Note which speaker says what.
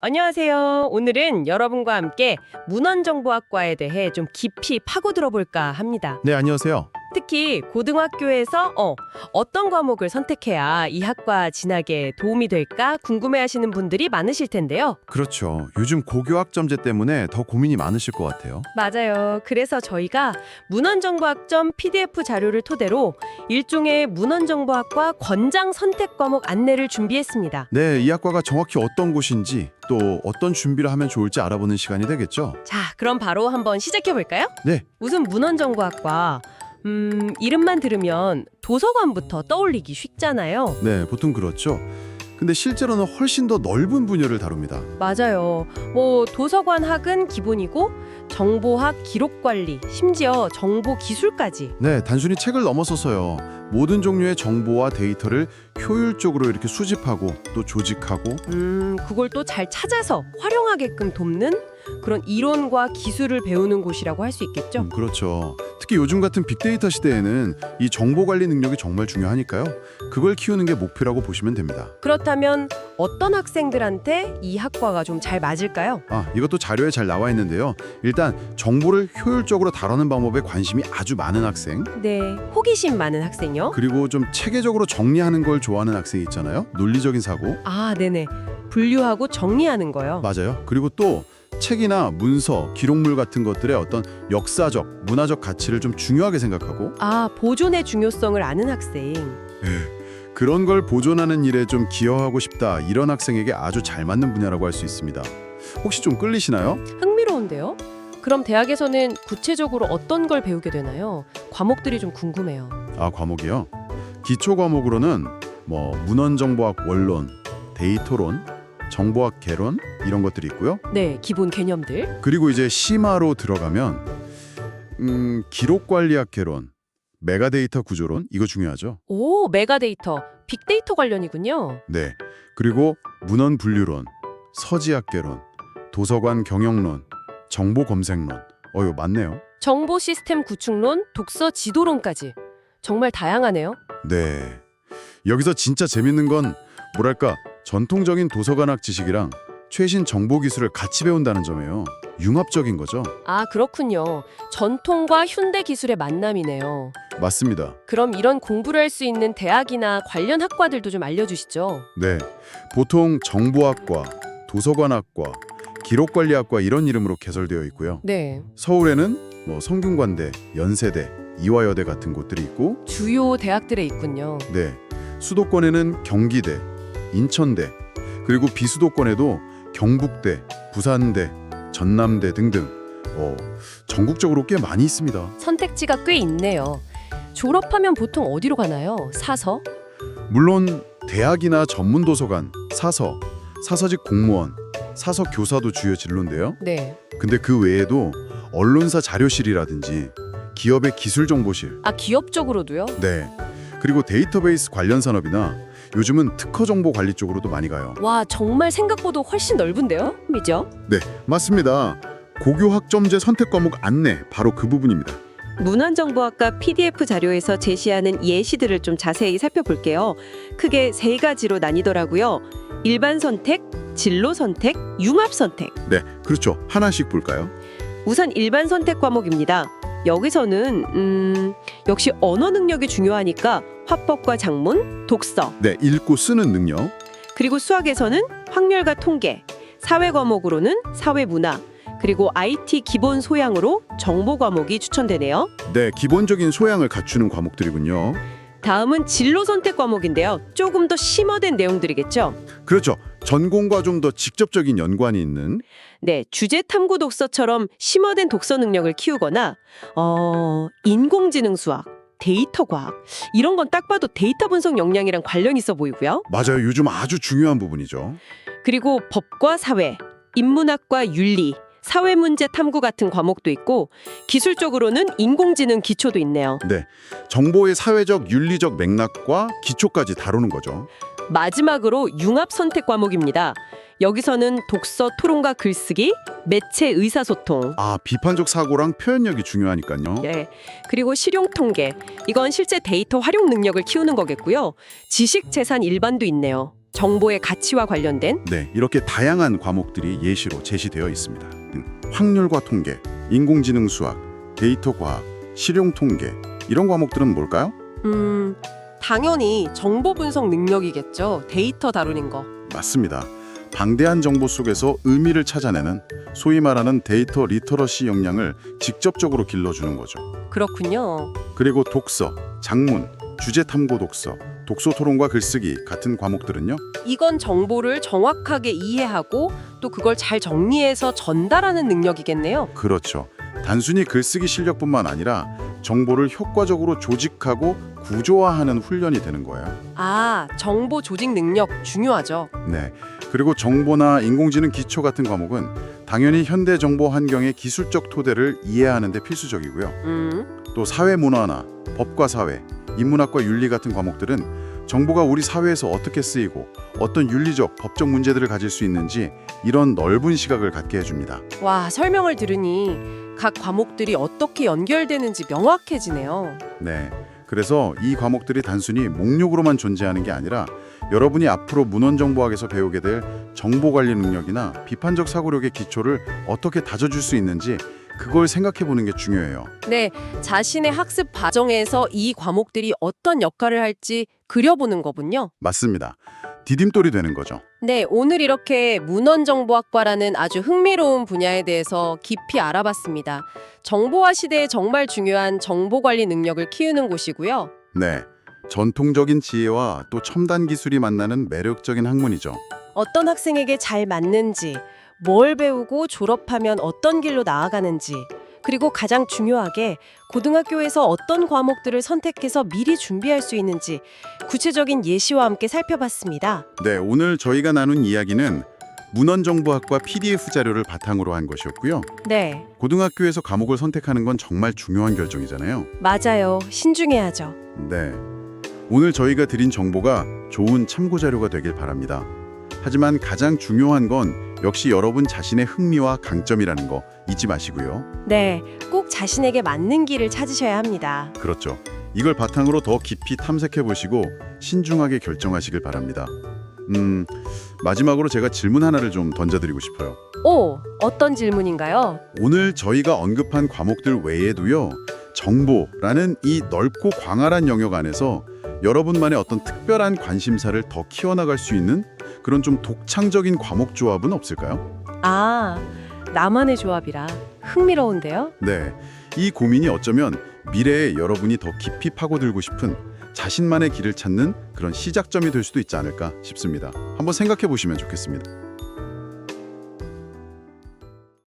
Speaker 1: 안녕하세요. 오늘은 여러분과 함께 문헌정보학과에 대해 좀 깊이 파고 들어 볼까 합니다.
Speaker 2: 네, 안녕하세요.
Speaker 1: 특히 고등학교에서 어, 어떤 과목을 선택해야 이 학과 진학에 도움이 될까 궁금해하시는 분들이 많으실 텐데요.
Speaker 2: 그렇죠. 요즘 고교 학점제 때문에 더 고민이 많으실 것 같아요.
Speaker 1: 맞아요. 그래서 저희가 문헌정보학점 PDF 자료를 토대로 일종의 문헌정보학과 권장 선택 과목 안내를 준비했습니다.
Speaker 2: 네, 이 학과가 정확히 어떤 곳인지 또 어떤 준비를 하면 좋을지 알아보는 시간이 되겠죠.
Speaker 1: 자, 그럼 바로 한번 시작해 볼까요?
Speaker 2: 네.
Speaker 1: 우선 문헌정보학과 음, 이름만 들으면 도서관부터 떠올리기 쉽잖아요.
Speaker 2: 네, 보통 그렇죠. 근데 실제로는 훨씬 더 넓은 분야를 다룹니다.
Speaker 1: 맞아요. 뭐 도서관 학은 기본이고 정보학, 기록 관리, 심지어 정보 기술까지.
Speaker 2: 네, 단순히 책을 넘어서서요. 모든 종류의 정보와 데이터를 효율적으로 이렇게 수집하고 또 조직하고
Speaker 1: 음, 그걸 또 잘 찾아서 활용하게끔 돕는 그런 이론과 기술을 배우는 곳이라고 할 수 있겠죠.
Speaker 2: 음, 그렇죠. 특히 요즘 같은 빅데이터 시대에는 이 정보 관리 능력이 정말 중요하니까요. 그걸 키우는 게 목표라고 보시면 됩니다.
Speaker 1: 그렇다면 어떤 학생들한테 이 학과가 좀 잘 맞을까요?
Speaker 2: 아, 이것도 자료에 잘 나와 있는데요. 일단 정보를 효율적으로 다루는 방법에 관심이 아주 많은 학생,
Speaker 1: 네, 호기심 많은 학생요.
Speaker 2: 그리고 좀 체계적으로 정리하는 걸 좋아하는 학생 있잖아요. 논리적인 사고.
Speaker 1: 아, 네네. 분류하고 정리하는 거요.
Speaker 2: 맞아요. 그리고 또 책이나 문서, 기록물 같은 것들의 어떤 역사적, 문화적 가치를 좀 중요하게 생각하고
Speaker 1: 아, 보존의 중요성을 아는 학생.
Speaker 2: 그런 걸 보존하는 일에 좀 기여하고 싶다. 이런 학생에게 아주 잘 맞는 분야라고 할 수 있습니다. 혹시 좀 끌리시나요?
Speaker 1: 흥미로운데요? 그럼 대학에서는 구체적으로 어떤 걸 배우게 되나요? 과목들이 좀 궁금해요.
Speaker 2: 아, 과목이요. 기초 과목으로는 뭐 문헌정보학 원론, 데이터론, 정보학 개론 이런 것들이 있고요.
Speaker 1: 네, 기본 개념들.
Speaker 2: 그리고 이제 심화로 들어가면 음, 기록관리학 개론, 메가데이터 구조론 이거 중요하죠.
Speaker 1: 오, 메가데이터, 빅데이터 관련이군요.
Speaker 2: 네. 그리고 문헌 분류론, 서지학 개론, 도서관 경영론, 정보 검색론. 어유 맞네요.
Speaker 1: 정보 시스템 구축론, 독서 지도론까지. 정말 다양하네요.
Speaker 2: 네. 여기서 진짜 재밌는 건 뭐랄까 전통적인 도서관학 지식이랑 최신 정보 기술을 같이 배운다는 점이에요. 융합적인 거죠.
Speaker 1: 아, 그렇군요. 전통과 현대 기술의 만남이네요.
Speaker 2: 맞습니다.
Speaker 1: 그럼 이런 공부를 할 수 있는 대학이나 관련 학과들도 좀 알려주시죠.
Speaker 2: 네. 보통 정보학과, 도서관학과, 기록관리학과 이런 이름으로 개설되어 있고요.
Speaker 1: 네.
Speaker 2: 서울에는 뭐 성균관대, 연세대, 이화여대 같은 곳들이 있고
Speaker 1: 주요 대학들에 있군요.
Speaker 2: 네. 수도권에는 경기대, 인천대, 그리고 비수도권에도 경북대, 부산대, 전남대 등등 어, 전국적으로 꽤 많이 있습니다.
Speaker 1: 선택지가 꽤 있네요. 졸업하면 보통 어디로 가나요? 사서?
Speaker 2: 물론 대학이나 전문 도서관, 사서, 사서직 공무원, 사서 교사도 주요 진로인데요.
Speaker 1: 네.
Speaker 2: 근데 그 외에도 언론사 자료실이라든지 기업의 기술 정보실,
Speaker 1: 아, 기업 쪽으로도요?
Speaker 2: 네. 그리고 데이터베이스 관련 산업이나 요즘은 특허 정보 관리 쪽으로도 많이 가요.
Speaker 1: 와, 정말 생각보다 훨씬 넓은데요? 미죠?
Speaker 2: 네, 맞습니다. 고교 학점제 선택 과목 안내 바로 그 부분입니다.
Speaker 3: 문헌정보학과 PDF 자료에서 제시하는 예시들을 좀 자세히 살펴볼게요. 크게 세 가지로 나뉘더라고요. 일반 선택, 진로 선택, 융합 선택.
Speaker 2: 네, 그렇죠. 하나씩 볼까요?
Speaker 3: 우선 일반 선택 과목입니다. 여기서는 음, 역시 언어 능력이 중요하니까 화법과 작문, 독서,
Speaker 2: 네, 읽고 쓰는 능력.
Speaker 3: 그리고 수학에서는 확률과 통계, 사회 과목으로는 사회 문화, 그리고 IT 기본 소양으로 정보 과목이 추천되네요.
Speaker 2: 네, 기본적인 소양을 갖추는 과목들이군요.
Speaker 3: 다음은 진로 선택 과목인데요. 조금 더 심화된 내용들이겠죠.
Speaker 2: 그렇죠. 전공과 좀 더 직접적인 연관이 있는
Speaker 3: 네, 주제 탐구 독서처럼 심화된 독서 능력을 키우거나 어, 인공지능 수학, 데이터 과학 이런 건 딱 봐도 데이터 분석 역량이랑 관련 있어 보이고요.
Speaker 2: 맞아요. 요즘 아주 중요한 부분이죠.
Speaker 3: 그리고 법과 사회, 인문학과 윤리, 사회 문제 탐구 같은 과목도 있고 기술적으로는 인공지능 기초도 있네요.
Speaker 2: 네. 정보의 사회적 윤리적 맥락과 기초까지 다루는 거죠.
Speaker 3: 마지막으로 융합 선택 과목입니다. 여기서는 독서, 토론과 글쓰기, 매체 의사소통,
Speaker 2: 아, 비판적 사고랑 표현력이 중요하니까요.
Speaker 3: 예. 그리고 실용 통계. 이건 실제 데이터 활용 능력을 키우는 거겠고요. 지식 재산 일반도 있네요. 정보의 가치와 관련된
Speaker 2: 네, 이렇게 다양한 과목들이 예시로 제시되어 있습니다. 음, 확률과 통계, 인공지능 수학, 데이터 과학, 실용 통계 이런 과목들은 뭘까요?
Speaker 3: 음, 당연히 정보 분석 능력이겠죠. 데이터 다루는 거.
Speaker 2: 맞습니다. 방대한 정보 속에서 의미를 찾아내는 소위 말하는 데이터 리터러시 역량을 직접적으로 길러주는 거죠.
Speaker 3: 그렇군요.
Speaker 2: 그리고 독서, 작문, 주제 탐구 독서, 독서 토론과 글쓰기 같은 과목들은요.
Speaker 3: 이건 정보를 정확하게 이해하고 또 그걸 잘 정리해서 전달하는 능력이겠네요.
Speaker 2: 그렇죠. 단순히 글쓰기 실력뿐만 아니라 정보를 효과적으로 조직하고 구조화하는 훈련이 되는 거예요.
Speaker 3: 아, 정보 조직 능력 중요하죠.
Speaker 2: 네. 그리고 정보나 인공지능 기초 같은 과목은 당연히 현대 정보 환경의 기술적 토대를 이해하는 데 필수적이고요.
Speaker 3: 음,
Speaker 2: 또 사회 문화나 법과 사회, 인문학과 윤리 같은 과목들은 정보가 우리 사회에서 어떻게 쓰이고 어떤 윤리적, 법적 문제들을 가질 수 있는지 이런 넓은 시각을 갖게 해줍니다.
Speaker 3: 와, 설명을 들으니 각 과목들이 어떻게 연결되는지 명확해지네요.
Speaker 2: 네. 그래서 이 과목들이 단순히 목록으로만 존재하는 게 아니라 여러분이 앞으로 문헌정보학에서 배우게 될 정보 관리 능력이나 비판적 사고력의 기초를 어떻게 다져줄 수 있는지 그걸 생각해 보는 게 중요해요.
Speaker 3: 네, 자신의 학습 과정에서 이 과목들이 어떤 역할을 할지 그려보는 거군요.
Speaker 2: 맞습니다. 디딤돌이 되는 거죠.
Speaker 3: 네, 오늘 이렇게 문헌정보학과라는 아주 흥미로운 분야에 대해서 깊이 알아봤습니다. 정보화 시대에 정말 중요한 정보관리 능력을 키우는 곳이고요.
Speaker 2: 네. 전통적인 지혜와 또 첨단 기술이 만나는 매력적인 학문이죠.
Speaker 3: 어떤 학생에게 잘 맞는지, 뭘 배우고 졸업하면 어떤 길로 나아가는지, 그리고 가장 중요하게 고등학교에서 어떤 과목들을 선택해서 미리 준비할 수 있는지 구체적인 예시와 함께 살펴봤습니다.
Speaker 2: 네, 오늘 저희가 나눈 이야기는 문헌정보학과 PDF 자료를 바탕으로 한 것이었고요.
Speaker 3: 네,
Speaker 2: 고등학교에서 과목을 선택하는 건 정말 중요한 결정이잖아요.
Speaker 3: 맞아요. 신중해야죠.
Speaker 2: 네. 오늘 저희가 드린 정보가 좋은 참고 자료가 되길 바랍니다. 하지만 가장 중요한 건 역시 여러분 자신의 흥미와 강점이라는 거 잊지 마시고요.
Speaker 3: 네, 꼭 자신에게 맞는 길을 찾으셔야 합니다.
Speaker 2: 그렇죠. 이걸 바탕으로 더 깊이 탐색해 보시고 신중하게 결정하시길 바랍니다. 음, 마지막으로 제가 질문 하나를 좀 던져드리고 싶어요.
Speaker 3: 오, 어떤 질문인가요?
Speaker 2: 오늘 저희가 언급한 과목들 외에도요, 정보라는 이 넓고 광활한 영역 안에서 여러분만의 어떤 특별한 관심사를 더 키워나갈 수 있는 그런 좀 독창적인 과목 조합은 없을까요?
Speaker 3: 아, 나만의 조합이라 흥미로운데요?
Speaker 2: 네, 이 고민이 어쩌면 미래에 여러분이 더 깊이 파고들고 싶은 자신만의 길을 찾는 그런 시작점이 될 수도 있지 않을까 싶습니다. 한번 생각해 보시면 좋겠습니다.